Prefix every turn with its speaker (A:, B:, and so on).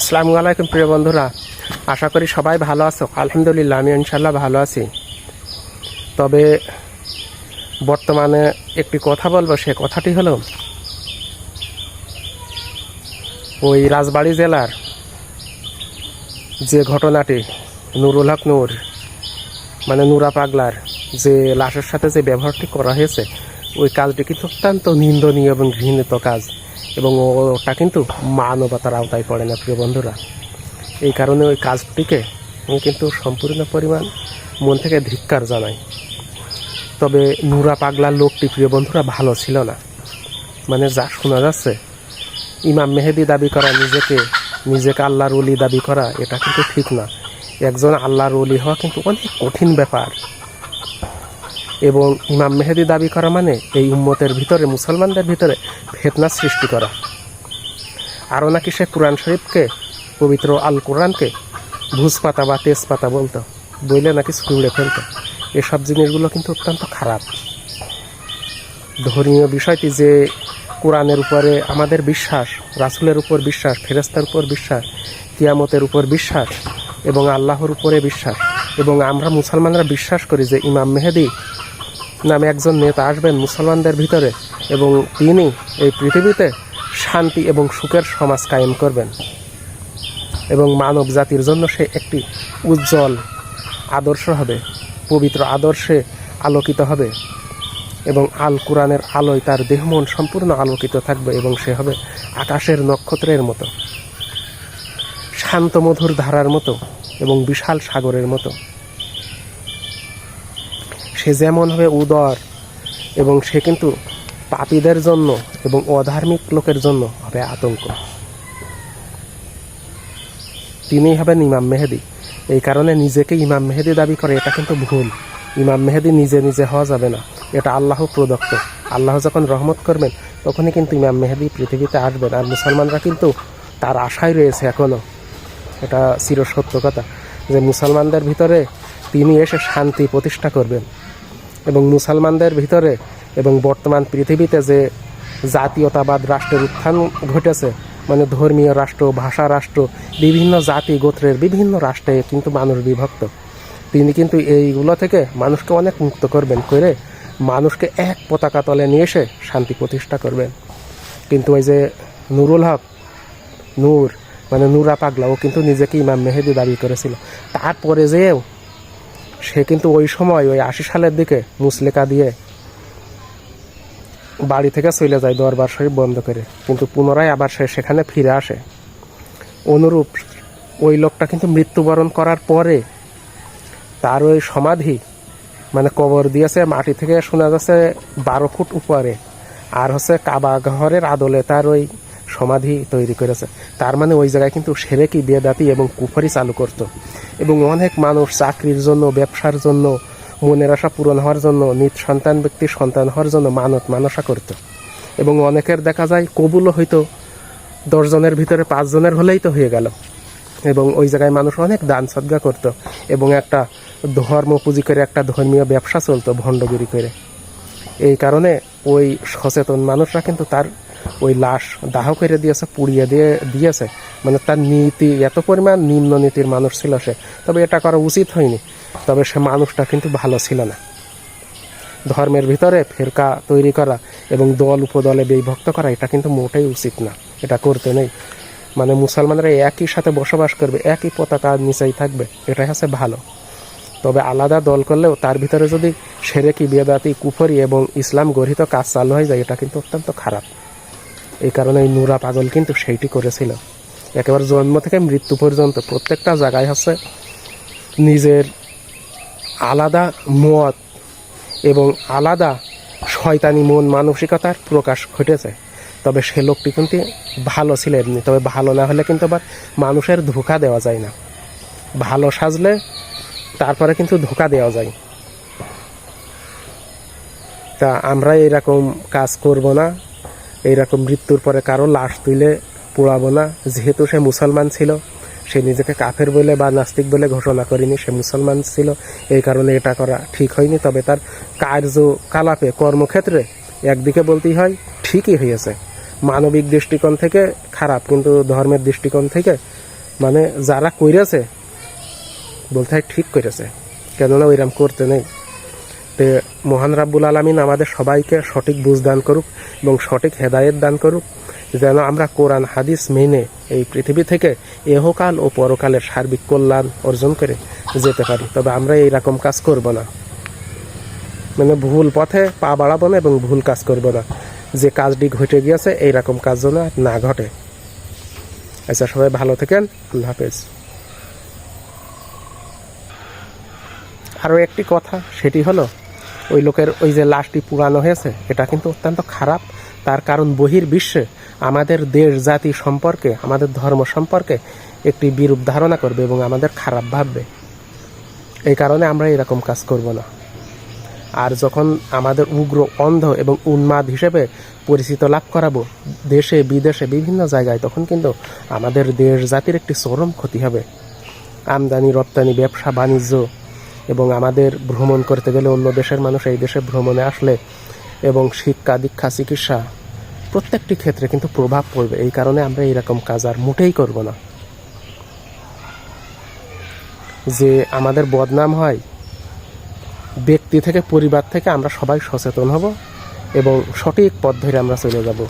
A: আসসালামু আলাইকুম প্রিয় বন্ধুরা। আশা করি সবাই ভালো আছো। আলহামদুলিল্লাহ আমি ইনশাল্লাহ ভালো আছি। তবে বর্তমানে একটি কথা বলব, সে কথাটি হলো, ওই রাজবাড়ী জেলার যে ঘটনাটি, নুরুল হক নূর মানে নুরা পাগলার যে লাশের সাথে যে ব্যবহারটি করা হয়েছে, ওই কাজটি কিন্তু অত্যন্ত নিন্দনীয় এবং ঘৃণিত কাজ। এবং ওটা কিন্তু মানবতার আওতায় পড়ে না, প্রিয় বন্ধুরা। এই কারণে ওই কাজটিকে আমি কিন্তু সম্পূর্ণ পরিমাণ মন থেকে ধিক্কার জানাই। তবে নুরা পাগলার লোকটি, প্রিয় বন্ধুরা, ভালো ছিল না। মানে যা শোনা যাচ্ছে, ইমাম মেহেদি দাবি করা, নিজেকে নিজেকে আল্লাহর অলি দাবি করা, এটা কিন্তু ঠিক না। একজন আল্লাহর অলি হওয়া কিন্তু অনেক কঠিন ব্যাপার। এবং ইমাম মেহেদি দাবি করা মানে এই উম্মতের ভিতরে, মুসলমানদের ভিতরে ফেতনা সৃষ্টি করা। আরও নাকি সে কোরআন শরীফকে, পবিত্র আল কোরআনকে ভুজপাতা বা তেজপাতা বলতো, বইলে নাকি ছুঁড়ে ফেলতো। এসব জিনিসগুলো কিন্তু অত্যন্ত খারাপ। ধর্মীয় বিষয়টি যে কোরআনের উপরে আমাদের বিশ্বাস, রাসুলের উপর বিশ্বাস ফেরেস্তার উপর বিশ্বাস, কিয়ামতের উপর বিশ্বাস এবং আল্লাহর উপরে বিশ্বাস এবং আমরা মুসলমানরা বিশ্বাস করি যে ইমাম মেহেদি নামে একজন নেতা আসবেন মুসলমানদের ভিতরে এবং তিনি এই পৃথিবীতে শান্তি এবং সুখের সমাজ কায়েম করবেন। এবং মানব জাতির জন্য সে একটি উজ্জ্বল আদর্শ হবে, পবিত্র আদর্শে আলোকিত হবে এবং আল কোরআনের আলোয় তার দেহ মন সম্পূর্ণ আলোকিত থাকবে এবং সে হবে আকাশের নক্ষত্রের মতো শান্ত মধুর ধারার মতো এবং বিশাল সাগরের মতো। সে যেমন হবে উদর এবং সে কিন্তু পাপীদের জন্য এবং অধার্মিক লোকের জন্য হবে আতঙ্ক। তিনি হবেন ইমাম মেহেদি। এই কারণে নিজেকে ইমাম মেহেদি দাবি করে, এটা কিন্তু ভুল। ইমাম মেহেদি নিজে নিজে হওয়া যাবে না। এটা আল্লাহ প্রদত্ত। আল্লাহ যখন রহমত করবেন, তখনই কিন্তু ইমাম মেহেদি পৃথিবীতে আসবেন। আর মুসলমানরা কিন্তু তার আশায় রয়েছে এখনও এটা চির সত্য কথা যে মুসলমানদের ভিতরে তিনি এসে শান্তি প্রতিষ্ঠা করবেন। এবং মুসলমানদের ভিতরে এবং বর্তমান পৃথিবীতে যে জাতীয়তাবাদ রাষ্ট্রের উত্থান ঘটেছে মানে ধর্মীয় রাষ্ট্র, ভাষা রাষ্ট্র, বিভিন্ন জাতি গোত্রের বিভিন্ন রাষ্ট্রে কিন্তু মানুষ বিভক্ত। তিনি কিন্তু এইগুলো থেকে মানুষকে অনেক মুক্ত করবেন, করে মানুষকে এক পতাকা তলে নিয়ে এসে শান্তি প্রতিষ্ঠা করবেন। কিন্তু ওই যে নুরুল হক, নূর মানে নুরা পাগলা ও কিন্তু নিজেকে ইমাম মেহেদি দাবি করেছিল। তারপরে যেও সে কিন্তু ওই সময় ওই আশি সালের দিকে মুসলেকা দিয়ে বাড়ি থেকে চলে যায় দরবার শরীফ বন্ধ করে। কিন্তু পুনরায় আবার সে সেখানে ফিরে আসে। অনুরূপ ওই লোকটা কিন্তু মৃত্যুবরণ করার পরে তার ওই সমাধি মানে কবর দিয়েছে, মাটি থেকে শোনা যাচ্ছে বারো ফুট উপরে। আর হচ্ছে কাবা ঘরের আদলে তার ওই সমাধি তৈরি করেছে। তার মানে ওই জায়গায় কিন্তু সেরেকি, বেদাতি এবং কুফরি চালু করত। এবং অনেক মানুষ চাকরির জন্য, ব্যবসার জন্য, মনের আশা পূরণ হওয়ার জন্য, নিজ সন্তান ব্যক্তির সন্তান হওয়ার জন্য মানত মানসা করত। এবং অনেকের দেখা যায় কবুলও হয়তো দশজনের ভিতরে পাঁচজনের হলেই তো হয়ে গেল। এবং ওই জায়গায় মানুষ অনেক দান সদ্গা করত। এবং একটা ধর্ম পুঁজি করে, একটা ধর্মীয় ব্যবসা চলতো, ভণ্ডগিরি করে। এই কারণে ওই সচেতন মানুষরা কিন্তু তার ওই লাশ দাহ করে দিয়েছে, পুড়িয়ে দিয়ে দিয়েছে। মানে তার নীতি, এত পরিমাণ নিম্ন নীতির মানুষ ছিল সে। তবে এটা করা উচিত হয়নি। তবে সে মানুষটা কিন্তু ভালো ছিল না। ধর্মের ভিতরে ফেরকা তৈরি করা এবং দল উপদলে বিভক্ত করা, এটা কিন্তু মোটেই উচিত না। এটা করতে নেই। মানে মুসলমানরা একই সাথে বসবাস করবে, একই পতাকার নিচেই থাকবে, এটাই হচ্ছে ভালো। তবে আলাদা দল করলেও তার ভিতরে যদি সেরেকি, বেদাতি, কুফরি এবং ইসলাম গঠিত কাজ চালু হয়ে যায়, এটা কিন্তু অত্যন্ত খারাপ। এই কারণে এই নুরা পাগল কিন্তু সেইটি করেছিল। একেবারে জন্ম থেকে মৃত্যু পর্যন্ত প্রত্যেকটা জায়গায় হচ্ছে নিজের আলাদা মত এবং আলাদা শয়তানি মন মানসিকতার প্রকাশ ঘটেছে। তবে সে লোকটি কিন্তু ভালো ছিল এমনি তবে ভালো না হলে কিন্তু আবার মানুষের ধোকা দেওয়া যায় না। ভালো সাজলে তারপরে কিন্তু ধোকা দেওয়া যায়। তা আমরা এরকম কাজ করব না। এইরকম মৃত্যুর পরে কারও লাশ তুলে পোড়াবো না যেহেতু সে মুসলমান ছিল, সে নিজেকে কাফের বলে বা নাস্তিক বলে ঘোষণা করেনি, সে মুসলমান ছিল, এই কারণে এটা করা ঠিক হয়নি। তবে তার কার্যকলাপে, কর্মক্ষেত্রে একদিকে বলতেই হয়, ঠিকই হয়েছে। মানবিক দৃষ্টিকোণ থেকে খারাপ, কিন্তু ধর্মের দৃষ্টিকোণ থেকে মানে যারা কইরেছে, বলতে হয় ঠিক করেছে কেননা ওইরকম করতে নেই। মহান রাব্বুল আলমিন আমাদের সবাইকে সঠিক বুঝ দান করুক এবং সঠিক হেদায়েত দান করুক, যেন আমরা কোরআন, হাদিস মেনে এই পৃথিবী থেকে এহকাল ও পরকালের সার্বিক কল্যাণ অর্জন করে যেতে পারি। তবে আমরা এইরকম কাজ করব না। মানে ভুল পথে পা বাড়াবো না এবং ভুল কাজ করব না। যে কাজটি ঘটে গিয়েছে এইরকম কাজ যেন না ঘটে। আচ্ছা সবাই ভালো থাকেন। আল্লাহ হাফেজ। আরও একটি কথা, সেটি হলো ওই লোকের ওই যে লাশটি পুরানো হয়েছে, এটা কিন্তু অত্যন্ত খারাপ। তার কারণ বহির বিশ্বে আমাদের দেশ জাতি সম্পর্কে, আমাদের ধর্ম সম্পর্কে একটি বিরূপ ধারণা করবে এবং আমাদের খারাপ ভাববে। এই কারণে আমরা এরকম কাজ করব না। আর যখন আমাদের উগ্র, অন্ধ এবং উন্মাদ হিসেবে পরিচিত লাভ করাবো, দেশে, বিদেশে, বিভিন্ন জায়গায়, তখন কিন্তু আমাদের দেশ জাতির একটি চরম ক্ষতি হবে। আমদানি, রপ্তানি, ব্যবসা, বাণিজ্য এবং আমাদের ভ্রমণ করতে গেলে অন্য দেশের মানুষ এই দেশে ভ্রমণে আসলে এবং শিক্ষা, দীক্ষা, চিকিৎসা প্রত্যেকটি ক্ষেত্রে কিন্তু প্রভাব পড়বে। এই কারণে আমরা এরকম কাজ আর মোটেই করব না। যে আমাদের বদনাম হয়, ব্যক্তি থেকে, পরিবার থেকে আমরা সবাই সচেতন হব এবং সঠিক পথ ধরে আমরা চলে যাব।